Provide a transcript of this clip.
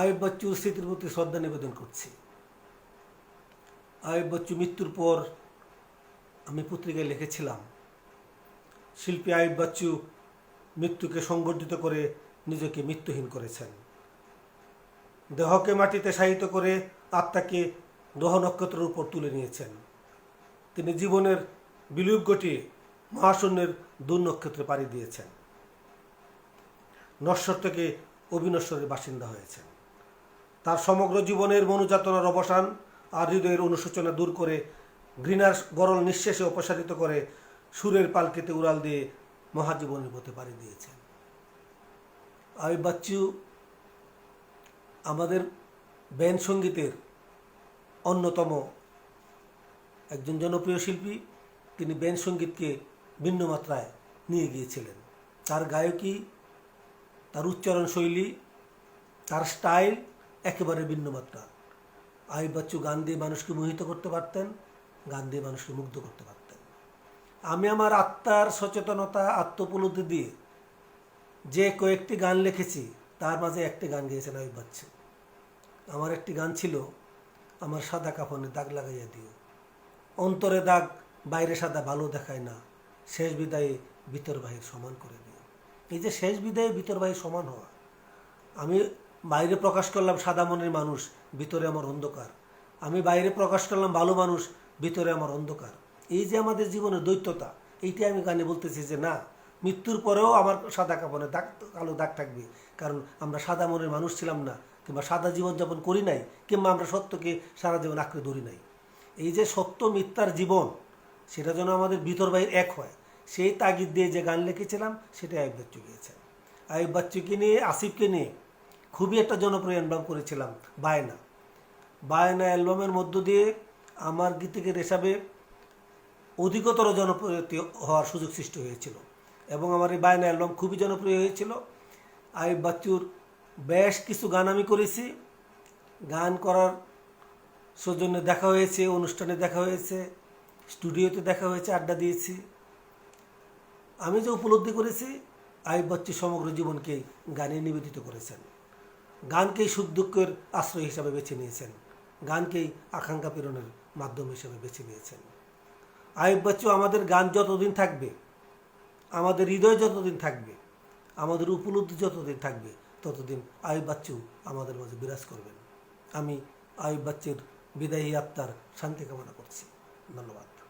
আয়ুব বচ্চুর স্মৃতির প্রতি শ্রদ্ধা নিবেদন করছি। আয়ুব বচ্চু মৃত্যুর পর আমি পত্রিকায় লিখেছিলাম, শিল্পী আয়ুব বাচ্চু মৃত্যুকে সংগঠিত করে নিজেকে মৃত্যুহীন করেছেন। দেহকে মাটিতে শায়িত করে আত্মাকে গ্রহ নক্ষত্রের উপর তুলে নিয়েছেন। তিনি জীবনের বিলুপ ঘটিয়ে মহাশূন্যের দূর নক্ষত্রে পাড়ি দিয়েছেন। নশ্বর থেকে অবিনশ্বরের বাসিন্দা হয়েছেন। তার সমগ্র জীবনের মনোযাতনার অবসান আর হৃদয়ের অনুশোচনা দূর করে ঘৃণার গরল নিঃশেষে অপসারিত করে সুরের পালকিতে উড়াল দিয়ে মহাজীবনের পথে পাড়ি দিয়েছেন। আই বাচ্চু, আমাদের ব্যান্ড সঙ্গীতের অন্যতম একজন জনপ্রিয় শিল্পী, তিনি ব্যান্ড সঙ্গীতকে ভিন্ন মাত্রায় নিয়ে গিয়েছিলেন। তার গায়কী, তার উচ্চারণ শৈলী তার স্টাইল একেবারে ভিন্ন মাত্রা আই বাচ্চু গান দিয়ে মানুষকে মোহিত করতে পারতেন গান দিয়ে মানুষকে মুগ্ধ করতে পারতেন। আমি আমার আত্মার সচেতনতা আত্মপলব্ধি দিয়ে যে কয়েকটি গান লিখেছি, তার মাঝে একটি গান গেয়েছেন আইব বাচ্চু। আমার একটি গান ছিল, আমার সাদা কাফনে দাগ লাগাইয়া দিও। অন্তরে দাগ, বাইরে সাদা ভালো দেখায় না। শেষ বিদায়ে ভিতর বাহির সমান করে দিও। এই যে শেষ বিদায়ে ভিতর বাহির সমান হওয়া, আমি বাইরে প্রকাশ করলাম সাদা মনের মানুষ, ভিতরে আমার অন্ধকার। আমি বাইরে প্রকাশ করলাম ভালো মানুষ, ভিতরে আমার অন্ধকার। এই যে আমাদের জীবনের দৈত্যতা, এইটাই আমি গানে বলতেছি যে না, মৃত্যুর পরেও আমার সাদা কাপড়ে দাগ, কালো দাগ থাকবে। কারণ আমরা সাদা মনের মানুষ ছিলাম না, কিংবা সাদা জীবনযাপন করি নাই, কিংবা আমরা সত্যকে সারা জীবন আঁকড়ে ধরি নাই। এই যে সত্য মিথ্যার জীবন, সেটা যেন আমাদের ভিতর বাহির এক হয়, সেই তাগিদ দিয়ে যে গান লিখেছিলাম, সেটাই আইব বাচ্চু গিয়েছেন। আইব বাচ্চুকে নিয়ে, আসিফকে নিয়ে খুবই একটা জনপ্রিয় অ্যালবাম করেছিলাম, বায়না। বায়না অ্যালবামের মধ্য দিয়ে আমার গীতিকের হিসাবে অধিকতর জনপ্রিয় হওয়ার সুযোগ সৃষ্টি হয়েছিল এবং আমার এই বায়না অ্যালবাম খুবই জনপ্রিয় হয়েছিল। আইব বাচ্চুর বেশ কিছু গান আমি করেছি। গান করার সৌজন্যে দেখা হয়েছে, অনুষ্ঠানে দেখা হয়েছে, স্টুডিওতে দেখা হয়েছে, আড্ডা দিয়েছি। আমি যে উপলব্ধি করেছি আইব বাচ্চু সমগ্র জীবনকে গানে নিবেদিত করেছেন। গানকেই সুখ দুঃখের আশ্রয় হিসাবে বেছে নিয়েছেন। গানকেই আকাঙ্ক্ষা পূরণের মাধ্যম হিসাবে বেছে নিয়েছেন। আইব বাচ্চু, আমাদের গান যতদিন থাকবে, আমাদের হৃদয় যতদিন থাকবে, আমাদের উপলব্ধি যতদিন থাকবে, ততদিন আইব বাচ্চু আমাদের মাঝে বিরাজ করবেন। আমি আইব বাচ্চুর বিদায়ী আত্মার শান্তি কামনা করছি। ধন্যবাদ।